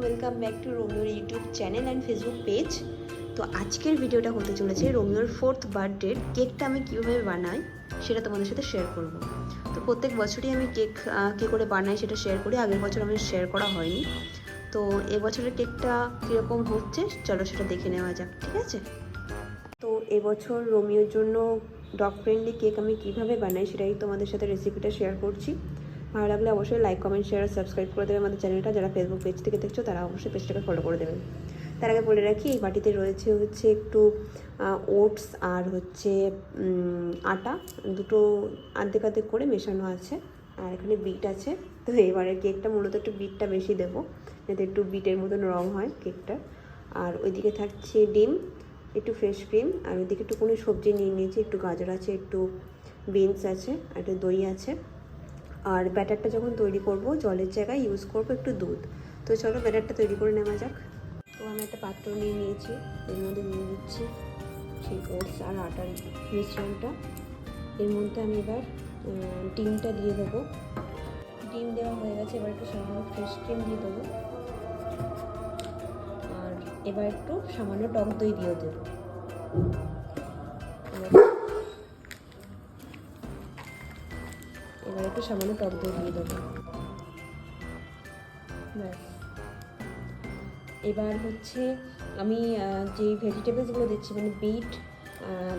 Welcome back to রোমিওর YouTube channel and Facebook page তো আজকের ভিডিওটা হতে চলেছে রোমিওর ফোর্থ বার্থডের কেকটা আমি কীভাবে বানাই সেটা তোমাদের সাথে শেয়ার করব। তো প্রত্যেক বছরই আমি কেক কী করে বানাই সেটা শেয়ার করি, আগের বছর আমি শেয়ার করা হয়নি। তো এবছরের কেকটা কীরকম হচ্ছে চলো সেটা দেখে নেওয়া যাক, ঠিক আছে? তো এবছর রোমিওর জন্য ডগ ফ্রেন্ডলি কেক আমি কীভাবে বানাই সেটাই তোমাদের সাথে রেসিপিটা শেয়ার করছি। ভালো লাগলে অবশ্যই লাইক কমেন্ট শেয়ার আর সাবস্ক্রাইব করে দেবে আমাদের চ্যানেলটা যারা ফেসবুক পেজ থেকে দেখছ, তারা অবশ্যই পেজটাকে ফলো করে দেবেন। তার আগে বলে রাখি, এই বাটিতে রয়েছে হচ্ছে একটু ওটস আর হচ্ছে আটা। দুটো আর্ধেক আর্ধেক করে মেশানো আছে, আর এখানে বিট আছে। তো এবারে কেকটা মূলত একটু বিটটা বেশি দেবো, যাতে একটু বিটের মতন রং হয় কেকটা আর ওইদিকে থাকছে ডিম, একটু ফ্রেশ ক্রিম আর ওইদিকে একটু কোনো সবজি নিয়ে নিয়েছি, একটু গাজর আছে, একটু বিনস আছে, আর একটু দই আছে। আর ব্যাটারটা যখন তৈরি করব, জলের জায়গায় ইউজ করব একটু দুধ। তো চলো ব্যাটারটা তৈরি করে নেওয়া যাক। তো আমি একটা পাত্র নিয়ে নিয়েছি, এর মধ্যে নিয়ে দিচ্ছি, সেই ওটস আর আটার মিশ্রণটা। এর মধ্যে আমি এবার ডিমটা দিয়ে দেবো। ডিম দেওয়া হয়ে গেছে, এবার একটু সামান্য ফ্রেশ ক্রিম দিয়ে দেবো। আর এবার একটু সামান্য টক দই দিয়ে দেবো। এবার একটু সামান্য টক দই দিয়ে দেবো। ব্যাস। এবার হচ্ছে আমি যে ভেজিটেবলসগুলো দিচ্ছি মানে বিট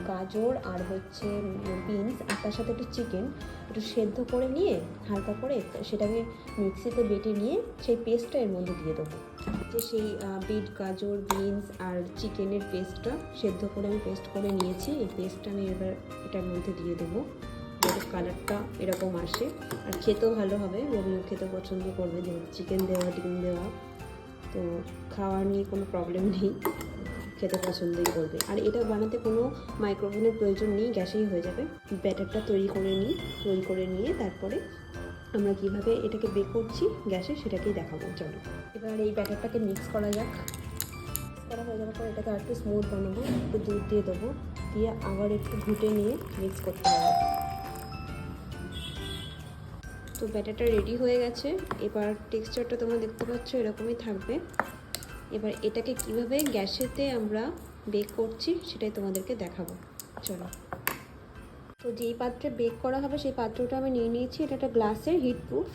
গাজর আর হচ্ছে বিনস আর তার সাথে একটু চিকেন একটু সেদ্ধ করে নিয়ে হালকা করে সেটাকে মিক্সিতে বেটে নিয়ে সেই পেস্টটা এর মধ্যে দিয়ে দেবো। যে সেই বিট গাজর বিনস আর চিকেনের পেস্টটা সেদ্ধ করে আমি পেস্ট করে নিয়েছি, এই পেস্টটা আমি এবার এটার মধ্যে দিয়ে দেবো। কালারটা এরকম আসে। আর খেতেও ভালো হবে রবিও খেতে পছন্দ করবে, যেহেতু চিকেন দেওয়া, ডিম দেওয়া। তো খাওয়ার নিয়ে কোনো প্রবলেম নেই, খেতে পছন্দই করবে। আর এটা বানাতে কোনো মাইক্রোওভেনের প্রয়োজন নেই, গ্যাসেই হয়ে যাবে। ব্যাটারটা তৈরি করে নিই, তৈরি করে নিয়ে তারপরে আমরা কীভাবে এটাকে বেক করছি গ্যাসে সেটাকেই দেখাবো, চলো। এবার এই ব্যাটারটাকে মিক্স করা যাক। করা হয়ে যাওয়ার পর এটাকে আর একটু স্মুথ বানাবো, একটু দুধ দিয়ে দেবো, দিয়ে আবার একটু ঘুটে নিয়ে মিক্স করতে হবে। তো ব্যাটারটা রেডি হয়ে গেছে। এবার টেক্সচারটা তোমরা দেখতে পাচ্ছ, এরকমই থাকবে। এবার এটাকে কীভাবে গ্যাসেতে আমরা বেক করছি, সেটাই তোমাদেরকে দেখাবো। চলো। তো যেই পাত্রে বেক করা হবে, সেই পাত্রটা আমি নিয়ে নিয়েছি। এটা একটা গ্লাসের হিট প্রুফ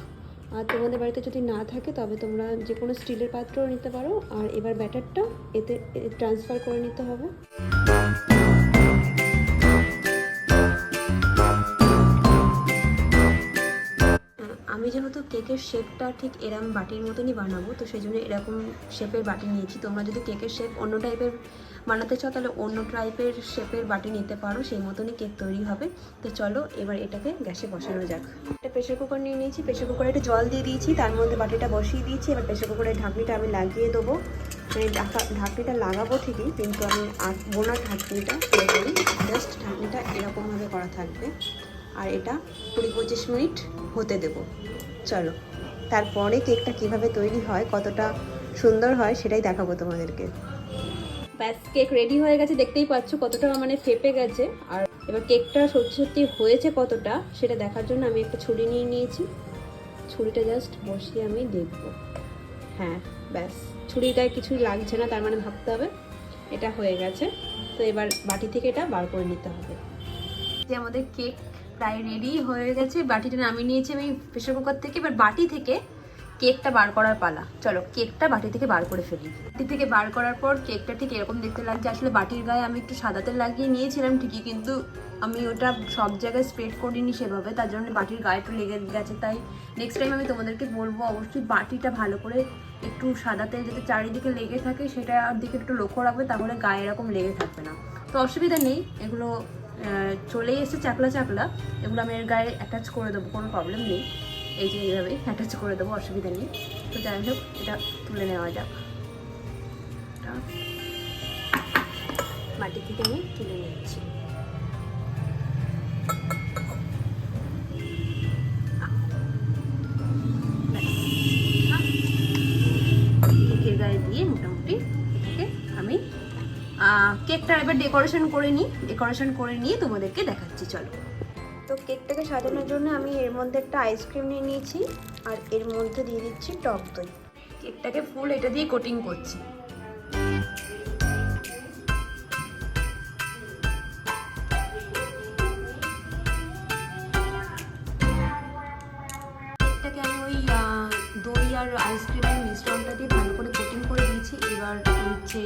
আর তোমাদের বাড়িতে যদি না থাকে, তবে তোমরা যে কোনো স্টিলের পাত্রও নিতে পারো। আর এবার ব্যাটারটা এতে ট্রান্সফার করে নিতে হবে। কেকের শেপটা ঠিক এরম বাটির মতনই বানাবো, তো সেই জন্য এরকম শেপের বাটি নিয়েছি। তোমরা যদি কেকের শেপ অন্য টাইপের বানাতে চাও, তাহলে অন্য টাইপের শেপের বাটি নিতে পারো, সেই মতনই কেক তৈরি হবে। তো চলো, এবার এটাকে গ্যাসে বসানো যাক। একটা প্রেশার কুকার নিয়ে নিয়েছি প্রেশার কুকারে একটু জল দিয়ে দিয়েছি, তার মধ্যে বাটিটা বসিয়ে দিয়েছি। এবার প্রেশার কুকারের ঢাকনিটা আমি লাগিয়ে দেবো। মানে ঢাকনিটা লাগাবো ঠিকই, কিন্তু আমি আঁকবো না ঢাকনিটা জাস্ট ঢাকনিটা এরকমভাবে করা থাকবে। আর এটা কুড়ি পঁচিশ মিনিট হতে দেবো। চলো তারপরে কেকটা কীভাবে তৈরি হয় কতটা সুন্দর হয় সেটাই দেখাবো তোমাদেরকে। ব্যাস কেক রেডি হয়ে গেছে দেখতেই পাচ্ছ কতটা মানে ফেপে গেছে। আর এবার কেকটা সত্যি সত্যি হয়েছে কতটা সেটা দেখার জন্য আমি একটা ছুরি নিয়ে নিয়েছি। ছুরিটা জাস্ট বসিয়ে আমি দেখব। হ্যাঁ ব্যাস ছুরির গায়ে কিছুই লাগছে না তার মানে ভাবতে হবে। এটা হয়ে গেছে। তো এবার বাটি থেকে এটা বার করে নিতে হবে। যে আমাদের কেক প্রায় রেডি হয়ে গেছে। বাটিটা নামিয়ে নিয়েছি আমি প্রেশার কুকার থেকে। এবার বাটি থেকে কেকটা বার করার পালা। চলো কেকটা বাটি থেকে বার করে ফেলি। বাটি থেকে বার করার পর কেকটা ঠিক এরকম দেখতে লাগছে। আসলে বাটির গায়ে আমি একটু সাদাতে লাগিয়ে নিয়েছিলাম ঠিকই, কিন্তু আমি ওটা সব জায়গায় স্প্রেড করিনি সেভাবে। তার জন্য বাটির গায়ে একটু লেগে গেছে। তাই নেক্সট টাইম আমি তোমাদেরকে বলব অবশ্যই বাটিটা ভালো করে একটু সাদাতে যাতে চারিদিকে লেগে থাকে, সেটার দিকে একটু লক্ষ্য রাখবে, তাহলে গায়ে এরকম লেগে থাকবে না। তো অসুবিধা নেই, এগুলো আহ, চলেই এসেছে চাকলা চাকলা এগুলো আমি এর গায়ে অ্যাটাচ করে দেবো কোনো প্রবলেম নেই। এই যে এইভাবে অ্যাটাচ করে দেবো অসুবিধা নেই। তো যাই হোক এটা তুলে নেওয়া যাক। মাটি থেকে আমি তুলে নিচ্ছি। কেকটা এবার ডেকোরেশন করে নিই ডেকোরেশন করে নিয়ে তোমাদেরকে দেখাচ্ছি চলো। তো কেকটাকে সাজানোর জন্য আমি এর মধ্যে একটা আইসক্রিম নিয়ে নিয়েছি আর এর মধ্যে দিয়ে দিচ্ছি টক দই। কেকটাকে ফুল এটা দিয়ে কোটিং করছি। এটাকে আমি ওই দই আর আইসক্রিমের মিশ্রণটা দিয়ে ভালো করে এবার হচ্ছে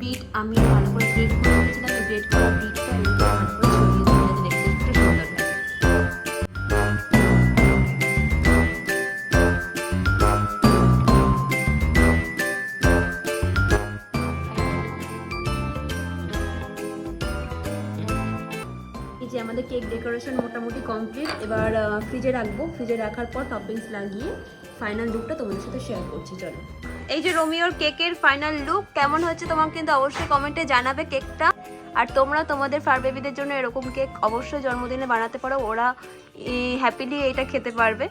বিট আমি ভালো করে গ্রেড করে দিয়েছিলাম এই গ্রেড করা বিটটা করে যে আমাদের কেক ডেকোরেশন মোটামুটি কমপ্লিট এবার ফ্রিজে রাখব। ফ্রিজে রাখার পর টপিংস লাগিয়ে ফাইনাল লুকটা তোমাদের সাথে শেয়ার করছি, চলো। এই যে রোমিওর কেকের ফাইনাল লুক কেমন হচ্ছে তোমাকে কিন্তু অবশ্যই কমেন্টে জানাবে কেকটা। আর তোমরা তোমাদের ফার বেবিদের জন্য এরকম কেক অবশ্যই জন্মদিনে বানাতে পারো, ওরা হ্যাপিলি এটা খেতে পারবে।